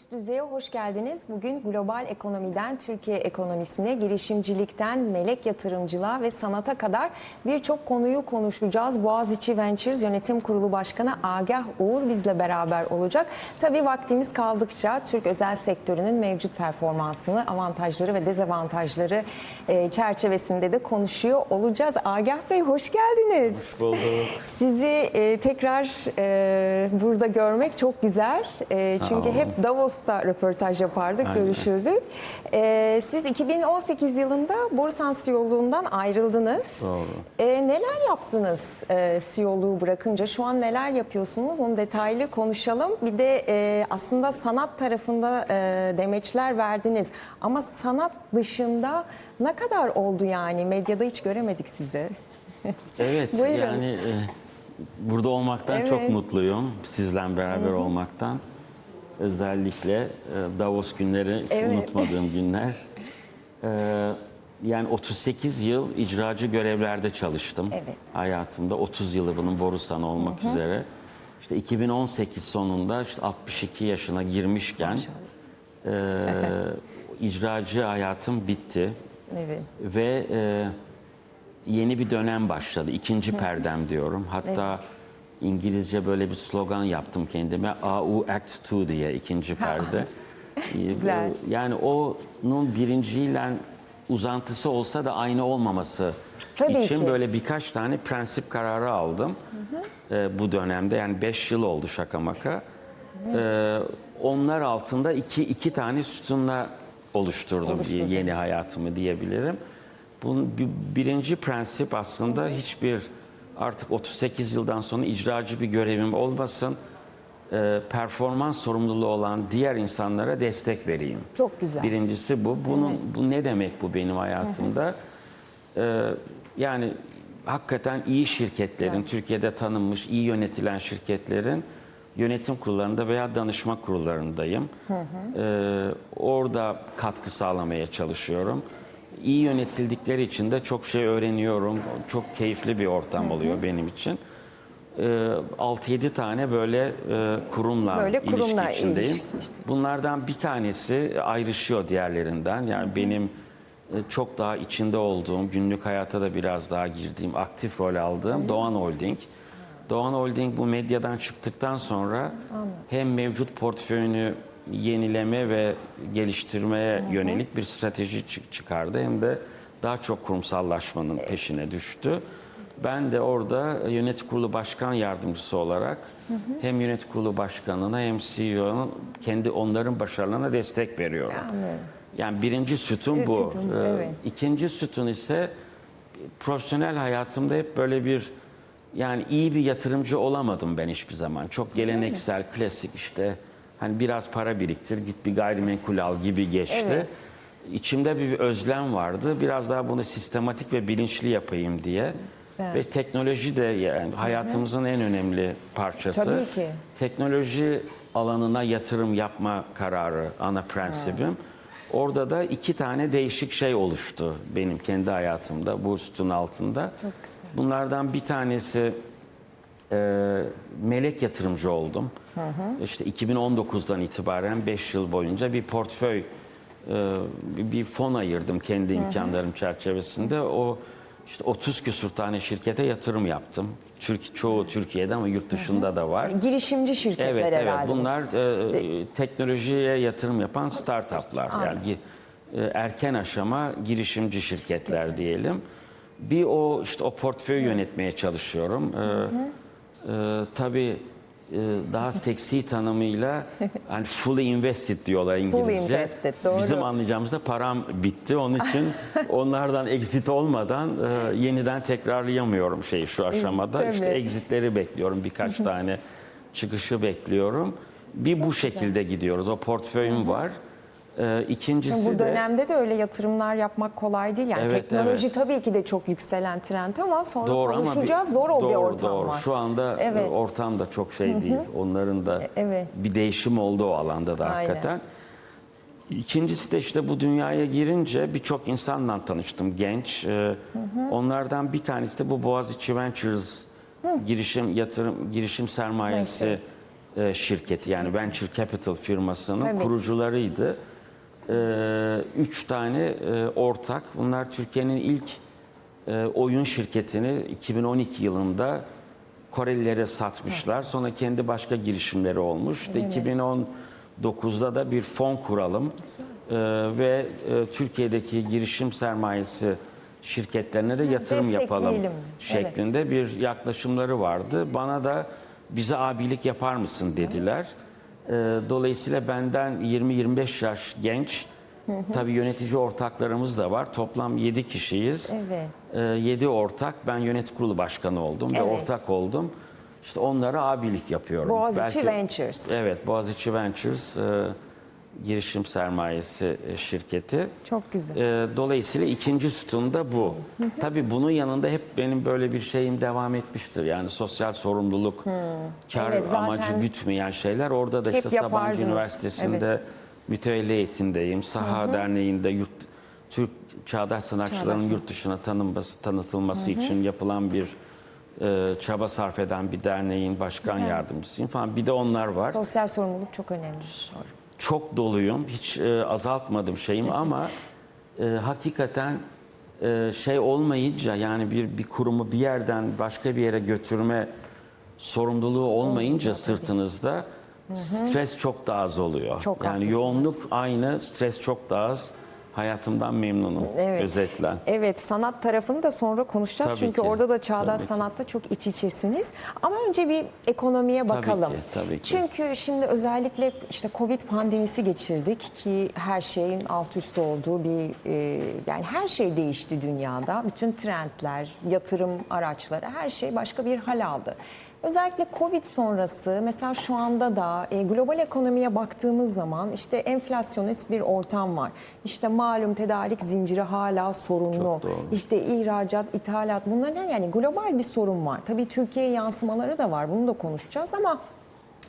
Üst düzeye hoş geldiniz. Bugün global ekonomiden Türkiye ekonomisine, girişimcilikten melek yatırımcılığa ve sanata kadar birçok konuyu konuşacağız. Boğaziçi Ventures Yönetim Kurulu Başkanı Agah Uğur bizle beraber olacak. Tabii vaktimiz kaldıkça Türk özel sektörünün mevcut performansını, avantajları ve dezavantajları e, çerçevesinde de konuşuyor olacağız. Agah Bey hoş geldiniz. bulduk. Sizi e, tekrar e, burada görmek çok güzel. Çünkü hep Davos'ta röportaj yapardık, Aynen. görüşürdük. E, siz 2018 yılında Borsans CEO'luğundan ayrıldınız. Doğru. E, neler yaptınız e, CEO'luğu bırakınca? Şu an neler yapıyorsunuz? Onu detaylı konuşalım. Bir de e, aslında sanat tarafında e, demeçler verdiniz. Ama sanat dışında ne kadar oldu yani? Medyada hiç göremedik sizi. Evet Buyurun. yani e, burada olmaktan Evet. çok mutluyum. Sizle beraber olmaktan. Özellikle e, Davos günleri Evet. unutmadığım günler. E, yani 38 yıl icracı görevlerde çalıştım. Evet. Hayatımda 30 yılı bunun Borusan olmak üzere. İşte 2018 sonunda işte 62 yaşına girmişken e, icracı hayatım bitti. Evet. Ve e, yeni bir dönem başladı. İkinci perdem diyorum. Hatta İngilizce böyle bir slogan yaptım kendime. AU Act 2 diye ikinci perde. Güzel. Yani onun birinciyle uzantısı olsa da aynı olmaması Tabii için ki. böyle birkaç tane prensip kararı aldım. E, bu dönemde yani 5 yıl oldu şaka maka. E, onlar altında iki, iki tane sütunla oluşturdum Oluşturdunuz. yeni hayatımı diyebilirim. Bunun bir- birinci prensip aslında hiçbir artık 38 yıldan sonra icracı bir görevim olmasın. E, performans sorumluluğu olan diğer insanlara destek vereyim. Çok güzel. Birincisi bu. Bunun bu ne demek bu benim hayatımda? Ee, yani hakikaten iyi şirketlerin, Türkiye'de tanınmış, iyi yönetilen şirketlerin yönetim kurullarında veya danışma kurullarındayım. Ee, orada katkı sağlamaya çalışıyorum. İyi yönetildikleri için de çok şey öğreniyorum. Çok keyifli bir ortam oluyor benim için. Ee, 6-7 tane böyle e, kurumla, Böyle kurumla ilişki içindeyim. ilişki. Bunlardan bir tanesi ayrışıyor diğerlerinden. Yani benim e, çok daha içinde olduğum, günlük hayata da biraz daha girdiğim, aktif rol aldığım Doğan Holding. Doğan Holding bu medyadan çıktıktan sonra hem mevcut portföyünü yenileme ve geliştirmeye yönelik bir strateji çı- çıkardı hem de daha çok kurumsallaşmanın peşine düştü. Ben de orada yönetim kurulu başkan yardımcısı olarak hem yönetim kurulu başkanına hem CEO'nun kendi onların başarılarına destek veriyorum. Anlıyorum. Yani birinci sütun bu. Sütun, Ee, evet. İkinci sütun ise profesyonel hayatımda hep böyle bir yani iyi bir yatırımcı olamadım ben hiçbir zaman. Çok geleneksel, klasik işte hani biraz para biriktir, git bir gayrimenkul al gibi geçti. Evet. İçimde bir özlem vardı. Biraz daha bunu sistematik ve bilinçli yapayım diye. Güzel. Ve teknoloji de yani hayatımızın en önemli parçası. Tabii ki. Teknoloji alanına yatırım yapma kararı ana prensibim. Orada da iki tane değişik şey oluştu benim kendi hayatımda bu sütun altında. Çok güzel. Bunlardan bir tanesi e, melek yatırımcı oldum. İşte 2019'dan itibaren 5 yıl boyunca bir portföy, e, bir fon ayırdım kendi imkanlarım çerçevesinde. O işte 30 küsur tane şirkete yatırım yaptım. Türk, çoğu Türkiye'de ama yurt dışında da var. Girişimci şirketler Evet, evet. herhalde. Bunlar e, teknolojiye yatırım yapan startuplar. Yani e, erken aşama girişimci şirketler diyelim. Bir o işte o portföyü yönetmeye çalışıyorum. E, e, tabii e, daha seksi tanımıyla hani fully invested diyorlar İngilizce. invested, doğru. Bizim anlayacağımızda param bitti. Onun için onlardan exit olmadan e, yeniden tekrarlayamıyorum şeyi şu aşamada. Tabii. İşte exitleri bekliyorum birkaç tane çıkışı bekliyorum. Bir bu şekilde gidiyoruz. O portföyüm var. İkincisi Bu de dönemde de öyle yatırımlar yapmak kolay değil. Yani Evet, teknoloji evet. tabii ki de çok yükselen trend ama sonra doğru ama bir- konuşacağız. Zor o bir doğru, ortam doğru. var. Şu anda e, Evet. ortam da çok şey değil. Onların da evet. bir değişim oldu o alanda da Aynen. hakikaten. İkincisi de işte bu dünyaya girince birçok insanla tanıştım genç. Ee, Onlardan bir tanesi de bu Boğaziçi Ventures girişim yatırım girişim sermayesi e, şirketi yani Venture Capital firmasının Tabii. kurucularıydı. E, üç tane e, ortak. Bunlar Türkiye'nin ilk e, oyun şirketini 2012 yılında Korelilere satmışlar. Sonra kendi başka girişimleri olmuş. İşte 2019'da da bir fon kuralım e, ve e, Türkiye'deki girişim sermayesi şirketlerine de yatırım yapalım şeklinde bir yaklaşımları vardı. Bana da bize abilik yapar mısın dediler. E, Dolayısıyla benden 20-25 yaş genç, tabii yönetici ortaklarımız da var. Toplam 7 kişiyiz. Evet. 7 ortak, ben yönetim kurulu başkanı oldum ve Evet. ortak oldum. İşte onlara abilik yapıyorum. Boğaziçi Ventures. Evet, Boğaziçi Ventures e, girişim sermayesi e, şirketi. Çok güzel. E, dolayısıyla ikinci sütunda bu. Tabii bunun yanında hep benim böyle bir şeyim devam etmiştir. Yani sosyal sorumluluk, kar Evet, amacı gütmeyen şeyler. Orada da işte Sabancı. Üniversitesi'nde mütevelli eğitimdeyim. Saha Derneği'nde yurt, Türk Çağdaş Sanatçıların yurt dışına tanınması, tanıtılması için yapılan bir e, çaba sarf eden bir derneğin başkan Güzel. yardımcısıyım falan. Bir de onlar var Sosyal sorumluluk çok önemli. Doğru. Çok doluyum. Hiç e, azaltmadım şeyim ama e, hakikaten e, şey olmayınca yani bir bir kurumu bir yerden başka bir yere götürme sorumluluğu olmayınca sırtınızda stres çok daha az oluyor. Çok yani haklısınız. yoğunluk aynı, stres çok daha az. Hayatımdan memnunum Evet. özetlen. Evet sanat tarafını da sonra konuşacağız. Tabii Çünkü ki, orada da çağdaş tabii sanatta çok iç içesiniz. Ama önce bir ekonomiye bakalım. ki, tabii ki. Çünkü şimdi özellikle işte Covid pandemisi geçirdik ki her şeyin alt üst olduğu bir e, yani her şey değişti dünyada. Bütün trendler, yatırım araçları her şey başka bir hal aldı. Özellikle Covid sonrası mesela şu anda da e, global ekonomiye baktığımız zaman işte enflasyonist bir ortam var. İşte malum tedarik zinciri hala sorunlu. İşte ihracat, ithalat bunların yani global bir sorun var. Tabii Türkiye yansımaları da var. Bunu da konuşacağız ama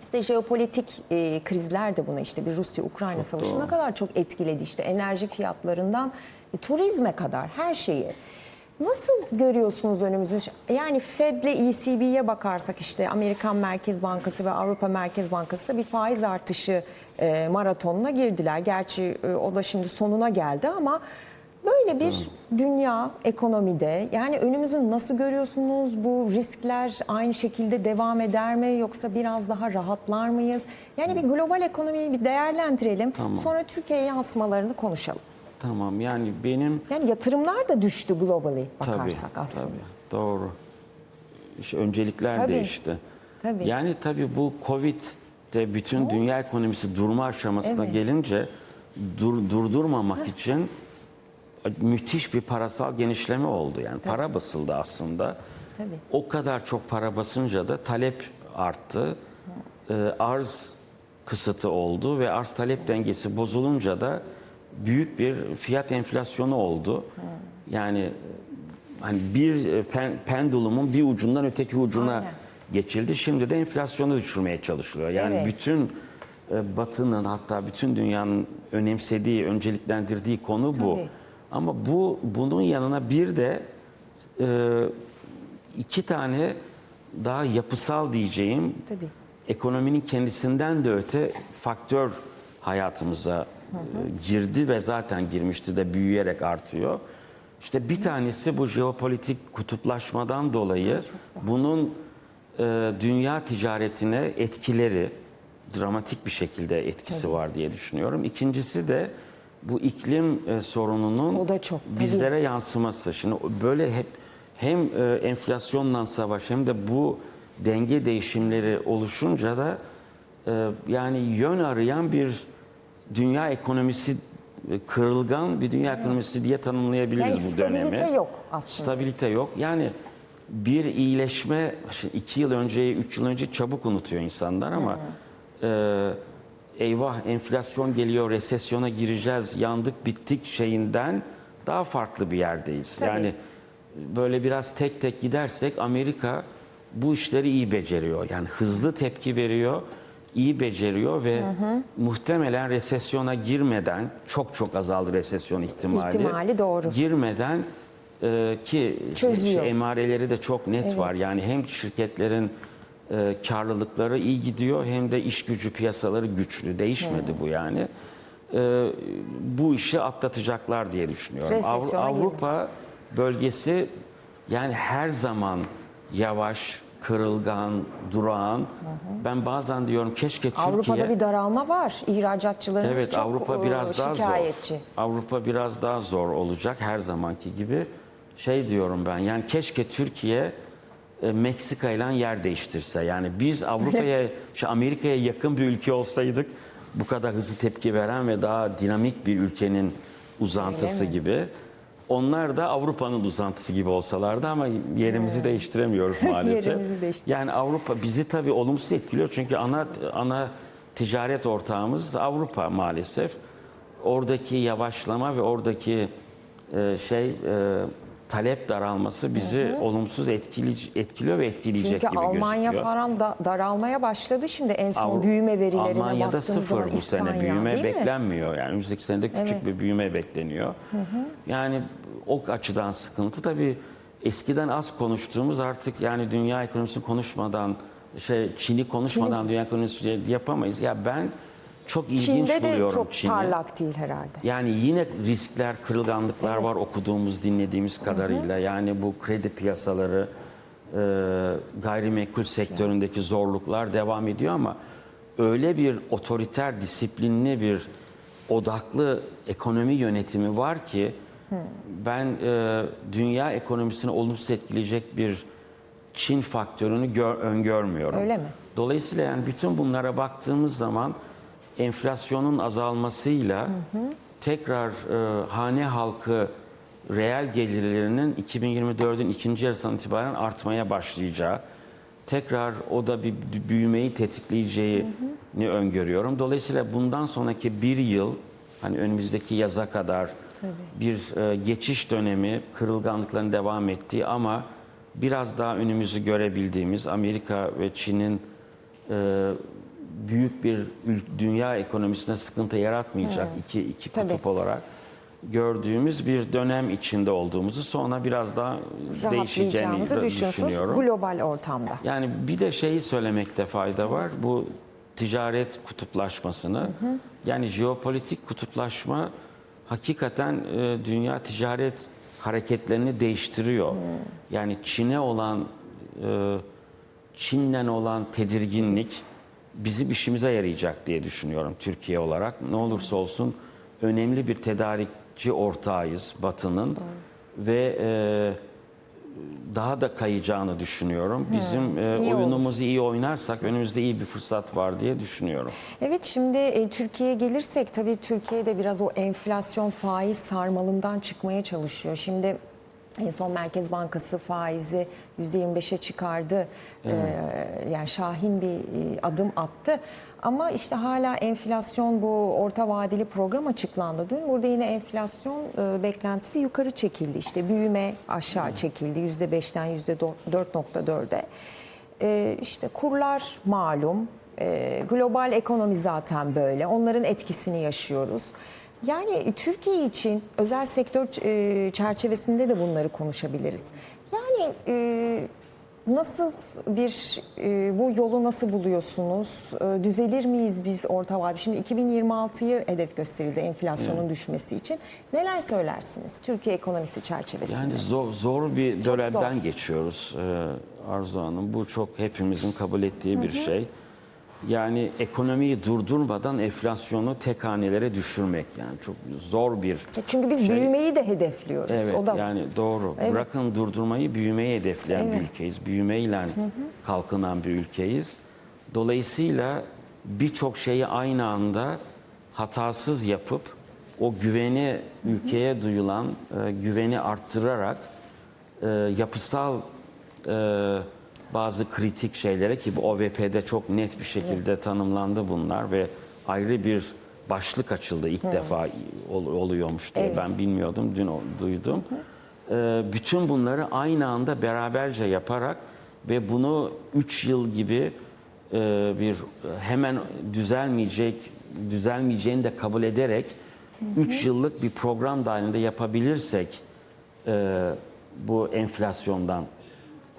işte jeopolitik e, krizler de buna işte bir Rusya-Ukrayna savaşı ne kadar çok etkiledi. İşte enerji fiyatlarından e, turizme kadar her şeyi. Nasıl görüyorsunuz önümüzü? Yani Fed'le ECB'ye bakarsak işte Amerikan Merkez Bankası ve Avrupa Merkez Bankası da bir faiz artışı e, maratonuna girdiler. Gerçi e, o da şimdi sonuna geldi ama böyle bir dünya ekonomide yani önümüzü nasıl görüyorsunuz? Bu riskler aynı şekilde devam eder mi yoksa biraz daha rahatlar mıyız? Yani bir global ekonomiyi bir değerlendirelim. Tamam. Sonra Türkiye yansımalarını konuşalım. Tamam yani benim Yani yatırımlar da düştü globally Tabii, bakarsak aslında. Tabii, doğru. İşte öncelikler Tabii, değişti. tabii. Yani tabii bu Covid de bütün dünya ekonomisi durma aşamasına Evet. gelince dur, durdurmamak için müthiş bir parasal genişleme oldu. Yani para basıldı aslında. Tabii. O kadar çok para basınca da talep arttı. Ee, arz kısıtı oldu ve arz talep dengesi bozulunca da büyük bir fiyat enflasyonu oldu. Yani hani bir e, pen, pendulumun bir ucundan öteki ucuna Aynen. geçildi. Şimdi de enflasyonu düşürmeye çalışılıyor. Yani Evet. bütün e, Batı'nın hatta bütün dünyanın önemsediği, önceliklendirdiği konu bu. Tabii. Ama bu bunun yanına bir de e, iki tane daha yapısal diyeceğim Tabii. ekonominin kendisinden de öte faktör hayatımıza girdi ve zaten girmişti de büyüyerek artıyor. İşte bir tanesi bu jeopolitik kutuplaşmadan dolayı bunun e, dünya ticaretine etkileri dramatik bir şekilde etkisi var diye düşünüyorum. İkincisi de bu iklim e, sorununun O da çok, tabii. bizlere yansıması. Şimdi böyle hep hem e, enflasyonla savaş hem de bu denge değişimleri oluşunca da e, yani yön arayan bir dünya ekonomisi e, kırılgan bir dünya ekonomisi diye tanımlayabiliriz Yani bu dönemi. stabilite yok aslında. Stabilite yok. Yani bir iyileşme, şimdi iki yıl önce, üç yıl önce çabuk unutuyor insanlar ama e, eyvah enflasyon geliyor, resesyona gireceğiz, yandık bittik şeyinden daha farklı bir yerdeyiz. Tabii. Yani böyle biraz tek tek gidersek Amerika bu işleri iyi beceriyor. Yani hızlı tepki veriyor, iyi beceriyor ve muhtemelen resesyona girmeden çok çok azaldı resesyon ihtimali. İhtimali doğru. Girmeden e, ki Çözüyor. şey, emareleri de çok net var. Yani hem şirketlerin e, karlılıkları iyi gidiyor hem de iş gücü piyasaları güçlü. Değişmedi bu yani. E, bu işi atlatacaklar diye düşünüyorum. Avru-. Avrupa bölgesi yani her zaman yavaş, kırılgan, durağan. Ben bazen diyorum keşke Türkiye... Avrupa'da bir daralma var. İhracatçılarımız Evet çok Avrupa e, biraz daha şikayetçi. zor. Avrupa biraz daha zor olacak her zamanki gibi. Şey diyorum ben yani keşke Türkiye e, Meksika ile yer değiştirse. Yani biz Avrupa'ya, şu Amerika'ya yakın bir ülke olsaydık bu kadar hızlı tepki veren ve daha dinamik bir ülkenin uzantısı gibi. Onlar da Avrupa'nın uzantısı gibi olsalardı ama yerimizi değiştiremiyoruz maalesef. Yerimizi değiştir- Yani Avrupa bizi tabii olumsuz etkiliyor çünkü ana ana ticaret ortağımız Avrupa maalesef. Oradaki yavaşlama ve oradaki e, şey e, talep daralması bizi olumsuz etkili, etkiliyor ve etkileyecek Çünkü gibi Almanya gözüküyor. falan da daralmaya başladı şimdi en son Avru- büyüme verilerine Almanya'da sıfır zaman bu sene İspanya, büyüme değil mi? beklenmiyor. Yani önümüzdeki senede küçük Evet. bir büyüme bekleniyor. Yani o açıdan sıkıntı. Tabii eskiden az konuştuğumuz artık yani dünya ekonomisini konuşmadan şey Çin'i konuşmadan dünya ekonomisi yapamayız. Ya ben çok ilginç Çin'de de buluyorum çok Çin'i. parlak değil herhalde. Yani yine riskler, kırılganlıklar var okuduğumuz, dinlediğimiz kadarıyla. Yani bu kredi piyasaları, e, gayrimenkul sektöründeki zorluklar devam ediyor ama öyle bir otoriter, disiplinli bir odaklı ekonomi yönetimi var ki ben e, dünya ekonomisini olumsuz etkileyecek bir Çin faktörünü gör, öngörmüyorum. Öyle mi? Dolayısıyla yani bütün bunlara baktığımız zaman enflasyonun azalmasıyla tekrar e, hane halkı reel gelirlerinin 2024'ün ikinci yarısından itibaren artmaya başlayacağı, tekrar o da bir büyümeyi tetikleyeceğini öngörüyorum. Dolayısıyla bundan sonraki bir yıl, hani önümüzdeki yaza kadar bir e, geçiş dönemi, kırılganlıkların devam ettiği ama biraz daha önümüzü görebildiğimiz Amerika ve Çin'in e, büyük bir dünya ekonomisine sıkıntı yaratmayacak iki, iki Tabii. kutup olarak gördüğümüz bir dönem içinde olduğumuzu sonra biraz daha değişeceğini düşünüyorum. global ortamda. Yani bir de şeyi söylemekte fayda var. Bu ticaret kutuplaşmasını. Yani jeopolitik kutuplaşma hakikaten e, dünya ticaret hareketlerini değiştiriyor. Yani Çin'e olan e, Çin'le olan tedirginlik bizim işimize yarayacak diye düşünüyorum Türkiye olarak. Ne olursa olsun önemli bir tedarikçi ortağıyız Batı'nın ve e, daha da kayacağını düşünüyorum. Bizim e, iyi oyunumuzu iyi oynarsak önümüzde iyi bir fırsat var diye düşünüyorum. Evet şimdi e, Türkiye'ye gelirsek tabii Türkiye de biraz o enflasyon faiz sarmalından çıkmaya çalışıyor. Şimdi en son Merkez Bankası faizi %25'e çıkardı. Ee, yani şahin bir e, adım attı. Ama işte hala enflasyon bu orta vadeli program açıklandı dün. Burada yine enflasyon e, beklentisi yukarı çekildi. İşte büyüme aşağı çekildi %5'ten %4.4'e. Ee, işte kurlar malum, Ee, global ekonomi zaten böyle. Onların etkisini yaşıyoruz. Yani Türkiye için özel sektör e, çerçevesinde de bunları konuşabiliriz. Yani e, nasıl bir e, bu yolu nasıl buluyorsunuz? Düzelir miyiz biz orta vade? Şimdi 2026'yı hedef gösterildi enflasyonun düşmesi için. Neler söylersiniz Türkiye ekonomisi çerçevesinde? Yani zor, zor bir Çok dönemden zor. geçiyoruz Arzu Hanım. Bu çok hepimizin kabul ettiği bir şey. Yani ekonomiyi durdurmadan enflasyonu tek hanelere düşürmek yani çok zor bir E, Çünkü biz şey. büyümeyi de hedefliyoruz. Evet o da yani doğru. Evet. Bırakın durdurmayı büyümeyi hedefleyen bir Evet. ülkeyiz. Büyümeyle kalkınan bir ülkeyiz. Dolayısıyla birçok şeyi aynı anda hatasız yapıp o güveni ülkeye duyulan e, güveni arttırarak e, yapısal e, bazı kritik şeylere ki bu OVP'de çok net bir şekilde tanımlandı bunlar ve ayrı bir başlık açıldı ilk defa ol- oluyormuş diye Evet. ben bilmiyordum dün duydum. E, bütün bunları aynı anda beraberce yaparak ve bunu 3 yıl gibi e, bir hemen düzelmeyecek düzelmeyeceğini de kabul ederek 3 yıllık bir program dahilinde yapabilirsek e, bu enflasyondan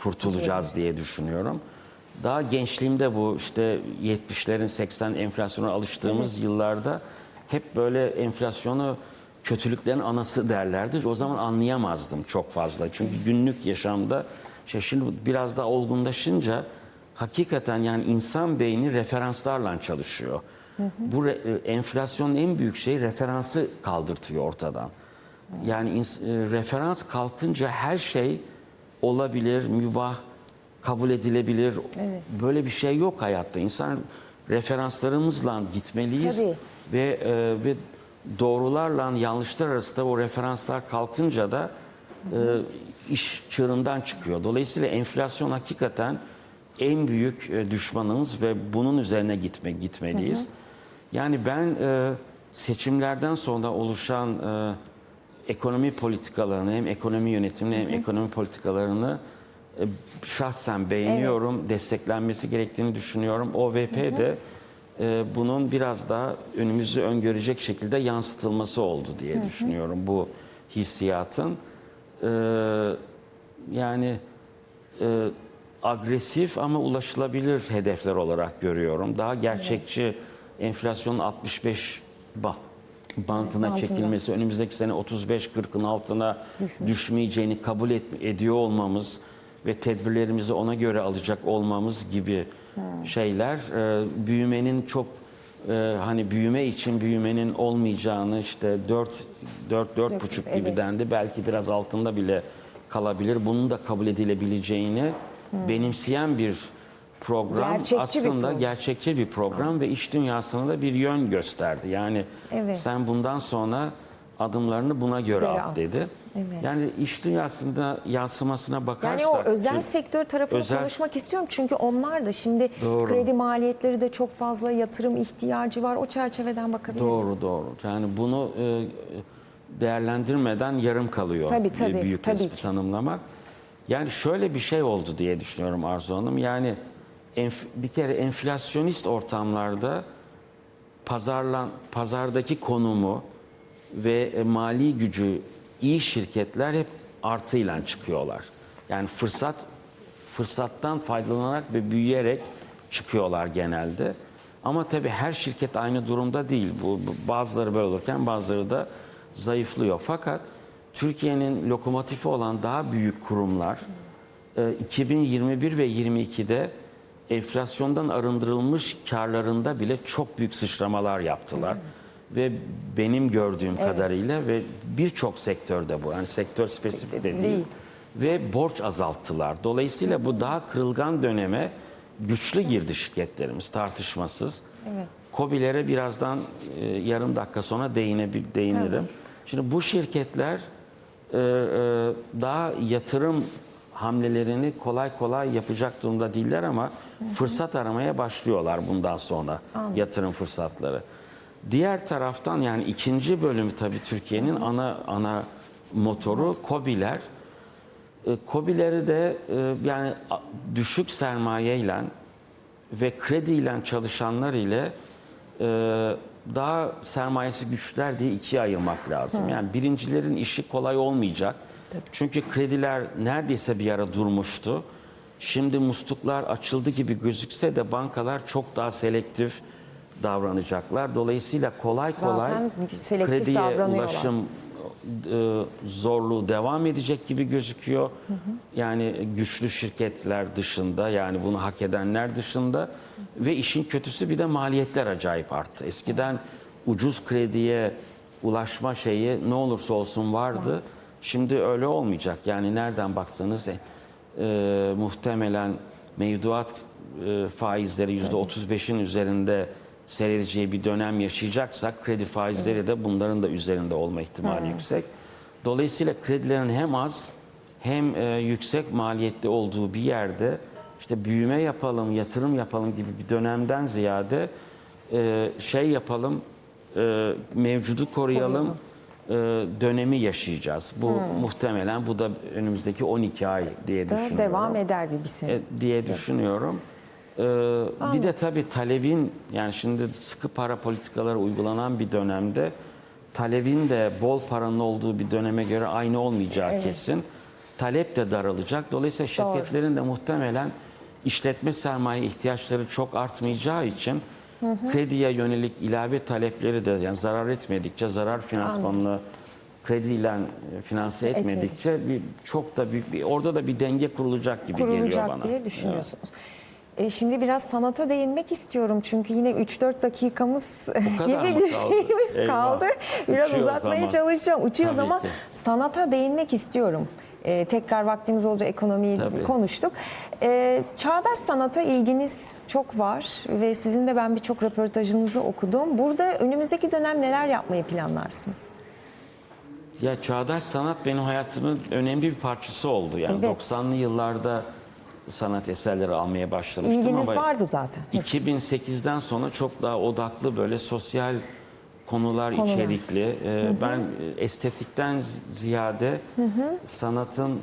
kurtulacağız diye düşünüyorum. daha gençliğimde bu işte 70'lerin 80 enflasyona alıştığımız yıllarda hep böyle enflasyonu kötülüklerin anası derlerdi. O zaman anlayamazdım çok fazla. Çünkü günlük yaşamda işte şimdi biraz daha olgunlaşınca hakikaten yani insan beyni referanslarla çalışıyor. Bu re- e, enflasyonun en büyük şeyi referansı kaldırtıyor ortadan. Yani ins- e, referans kalkınca her şey olabilir, mübah, kabul edilebilir. Böyle bir şey yok hayatta. İnsan referanslarımızla gitmeliyiz Tabii. ve e, ve doğrularla yanlışlar arasında o referanslar kalkınca da e, iş çığırından çıkıyor. Dolayısıyla enflasyon hakikaten en büyük e, düşmanımız ve bunun üzerine gitme gitmeliyiz. Yani ben e, seçimlerden sonra oluşan e, ekonomi politikalarını hem ekonomi yönetimini hem ekonomi politikalarını e, şahsen beğeniyorum. Desteklenmesi gerektiğini düşünüyorum. OVP de e, bunun biraz daha önümüzü öngörecek şekilde yansıtılması oldu diye düşünüyorum bu hissiyatın. E, yani e, agresif ama ulaşılabilir hedefler olarak görüyorum. Daha gerçekçi enflasyonun 65 ba- bantına Bantında. çekilmesi, önümüzdeki sene 35-40'ın altına düşmeyeceğini kabul et- ediyor olmamız ve tedbirlerimizi ona göre alacak olmamız gibi şeyler e, büyümenin çok e, hani büyüme için büyümenin olmayacağını işte 4 4 4 buçuk gibi evet. dendi. Belki biraz altında bile kalabilir. Bunun da kabul edilebileceğini benimseyen bir program Gerçekçi bir aslında program. gerçekçi bir program ve iş dünyasına da bir yön gösterdi. Yani Evet. sen bundan sonra adımlarını buna göre at at. dedi. Evet. Yani iş dünyasında yansımasına bakarsak Yani o özel Türk- sektör tarafını Özel- konuşmak istiyorum. Çünkü onlar da şimdi Doğru. kredi maliyetleri de çok fazla yatırım ihtiyacı var. O çerçeveden bakabiliriz. Doğru doğru. Yani bunu e, değerlendirmeden yarım kalıyor. Tabii, bir tabii, büyük tabii ki. tanımlamak. Yani şöyle bir şey oldu diye düşünüyorum Arzu Hanım. Yani enf- bir kere enflasyonist ortamlarda pazarlan pazardaki konumu ve e, mali gücü iyi şirketler hep artıyla çıkıyorlar. Yani fırsat fırsattan faydalanarak ve büyüyerek çıkıyorlar genelde. Ama tabii her şirket aynı durumda değil. Bu, bazıları böyle olurken bazıları da zayıflıyor. Fakat Türkiye'nin lokomotifi olan daha büyük kurumlar e, 2021 ve 22'de enflasyondan arındırılmış karlarında bile çok büyük sıçramalar yaptılar. Ve benim gördüğüm kadarıyla ve birçok sektörde bu. Yani sektör spesifik de değil. Değil. Ve borç azalttılar. Dolayısıyla bu daha kırılgan döneme güçlü girdi şirketlerimiz tartışmasız. Evet. Kobilere birazdan e, yarım dakika sonra değinebil değinirim. Şimdi bu şirketler e, e, daha yatırım hamlelerini kolay kolay yapacak durumda değiller ama fırsat aramaya başlıyorlar bundan sonra yatırım fırsatları. Diğer taraftan yani ikinci bölümü tabii Türkiye'nin ana ana motoru KOBİ'ler. E, KOBİ'leri de e, yani düşük sermayeyle ve krediyle çalışanlar ile e, daha sermayesi güçler diye ikiye ayırmak lazım. Yani birincilerin işi kolay olmayacak. Çünkü krediler neredeyse bir ara durmuştu. Şimdi musluklar açıldı gibi gözükse de bankalar çok daha selektif davranacaklar. Dolayısıyla kolay kolay Zaten krediye ulaşım e, zorluğu devam edecek gibi gözüküyor. Yani güçlü şirketler dışında yani bunu hak edenler dışında ve işin kötüsü bir de maliyetler acayip arttı. Eskiden ucuz krediye ulaşma şeyi ne olursa olsun vardı. Şimdi öyle olmayacak. Yani nereden baksanız e, e, muhtemelen mevduat e, faizleri yüzde 35'in üzerinde seyredeceği bir dönem yaşayacaksak kredi faizleri de bunların da üzerinde olma ihtimali yüksek. Dolayısıyla kredilerin hem az hem e, yüksek maliyetli olduğu bir yerde işte büyüme yapalım, yatırım yapalım gibi bir dönemden ziyade e, şey yapalım, e, mevcudu koruyalım e, dönemi yaşayacağız. Bu muhtemelen bu da önümüzdeki 12 ay diye Da düşünüyorum. devam eder bir, bir sene. E, diye düşünüyorum. Ee, bir de tabii talebin yani şimdi sıkı para politikaları uygulanan bir dönemde talebin de bol paranın olduğu bir döneme göre aynı olmayacağı kesin. Talep de daralacak. Dolayısıyla Doğru. şirketlerin de muhtemelen işletme sermaye ihtiyaçları çok artmayacağı için krediye yönelik ilave talepleri de yani zarar etmedikçe zarar finansmanını krediyle e, finanse etmedikçe bir çok da büyük bir orada da bir denge kurulacak gibi geliyor kurulacak bana. diye düşünüyorsunuz. E, şimdi biraz sanata değinmek istiyorum çünkü yine 3-4 dakikamız gibi bir kaldı? şeyimiz Eyvah. kaldı. Biraz Uçuyor o uzatmaya zaman. çalışacağım. Uçuyoruz Tabii ama ki. sanata değinmek istiyorum. E, tekrar vaktimiz olunca ekonomiyi Tabii. konuştuk. E, çağdaş sanata ilginiz çok var ve sizin de ben birçok röportajınızı okudum. Burada önümüzdeki dönem neler yapmayı planlarsınız? Ya çağdaş sanat benim hayatımın önemli bir parçası oldu. Yani Evet. 90'lı yıllarda sanat eserleri almaya başlamıştım İlginiz ama vardı zaten. 2008'den sonra çok daha odaklı böyle sosyal konular, Konular. içerikli. Ee, Ben estetikten zi- ziyade sanatın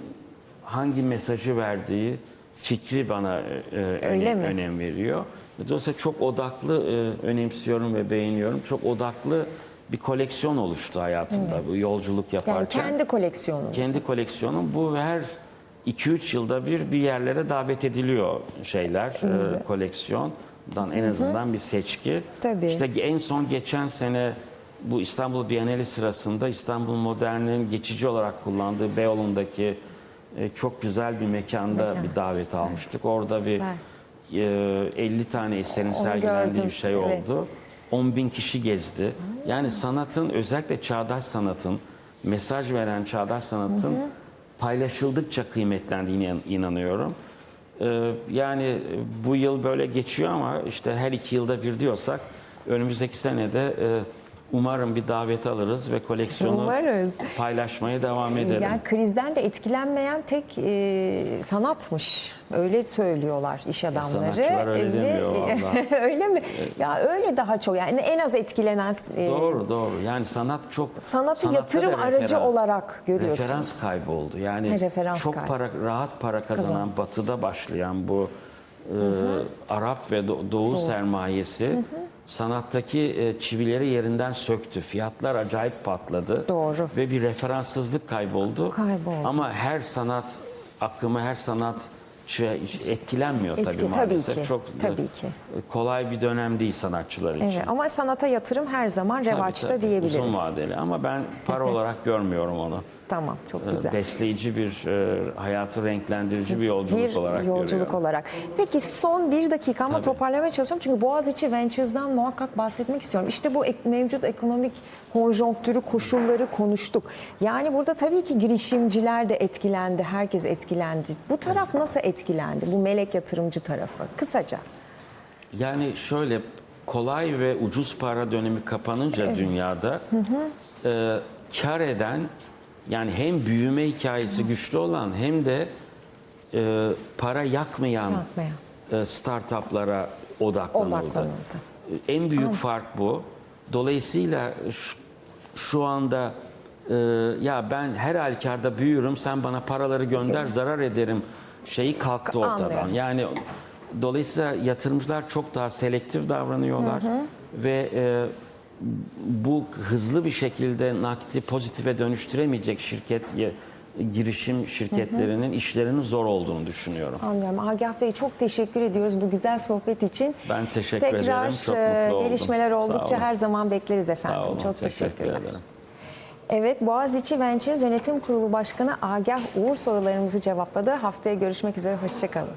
hangi mesajı verdiği fikri bana e, e, Öyle önem, mi? önem veriyor. Dolayısıyla çok odaklı e, önemsiyorum ve beğeniyorum. Çok odaklı bir koleksiyon oluştu hayatımda bu yolculuk Yani yaparken. kendi koleksiyonunuz. Kendi koleksiyonum bu her 2-3 yılda bir bir yerlere davet ediliyor şeyler, e, koleksiyondan en azından bir seçki. Tabii. İşte en son geçen sene bu İstanbul Bienali sırasında İstanbul Modern'in geçici olarak kullandığı Beyoğlu'ndaki e, çok güzel bir mekanda Mekan. bir davet almıştık. Orada bir Güzel. e, 50 tane eserin sergilendiği bir şey evet. oldu. 10 bin kişi gezdi. Yani sanatın özellikle çağdaş sanatın, mesaj veren çağdaş sanatın paylaşıldıkça kıymetlendiğine inan- inanıyorum. Ee, yani bu yıl böyle geçiyor ama işte her iki yılda bir diyorsak önümüzdeki senede e, umarım bir davet alırız ve koleksiyonu Umarız. paylaşmaya devam edelim. Yani krizden de etkilenmeyen tek e, sanatmış. Öyle söylüyorlar iş adamları. sanatçılar öyle Ve- demiyor vallahi. öyle mi? Ya öyle daha çok yani en az etkilenen e, Doğru doğru. Yani sanat çok sanatı yatırım aracı olarak görüyorsunuz. Referans kaybı oldu. Yani Ha, referans çok kaybı. para rahat para kazanan Kazan. batıda başlayan bu e, Arap ve Do- Doğu, sermayesi sanattaki e, çivileri yerinden söktü. Fiyatlar acayip patladı. Doğru. Ve bir referanssızlık kayboldu. Kayboldu. Ama her sanat akımı, her sanat etkilenmiyor tabii Etki- tabii maalesef. ki, Çok e, tabii ki. kolay bir dönem değil sanatçılar için. Evet, ama sanata yatırım her zaman Tabii, revaçta tabii. diyebiliriz. Uzun vadeli ama ben para olarak görmüyorum onu. Tamam, çok Ee, güzel. Besleyici bir, e, hayatı renklendirici bir yolculuk bir olarak yolculuk görüyorum. olarak. Peki son bir dakika ama Tabii. toparlamaya çalışıyorum. Çünkü Boğaziçi Ventures'dan muhakkak bahsetmek istiyorum. İşte bu mevcut ekonomik konjonktürü, koşulları konuştuk. Yani burada tabii ki girişimciler de etkilendi, herkes etkilendi. Bu taraf nasıl etkilendi? Bu melek yatırımcı tarafı. Kısaca. Yani şöyle kolay ve ucuz para dönemi kapanınca dünyada e, kar eden yani hem büyüme hikayesi güçlü olan hem de e, para yakmayan Yakmayan. e, startuplara odaklanıldı. Odaklanıldı. En büyük fark bu. Dolayısıyla şu, şu anda e, ya ben her halükarda büyürüm sen bana paraları gönder zarar ederim şeyi kalktı ortadan. Anlıyorum. Yani dolayısıyla yatırımcılar çok daha selektif davranıyorlar ve e, bu hızlı bir şekilde nakiti pozitife dönüştüremeyecek şirket girişim şirketlerinin işlerinin zor olduğunu düşünüyorum. Anlıyorum. Agah Bey çok teşekkür ediyoruz bu güzel sohbet için. Ben teşekkür Tekrar, ederim. Çok e, mutlu oldum. gelişmeler oldukça her zaman bekleriz efendim. Sağ olun. Çok teşekkürler. ederim. Evet, Boğaziçi Ventures Yönetim Kurulu Başkanı Agah Uğur sorularımızı cevapladı. Haftaya görüşmek üzere, hoşçakalın.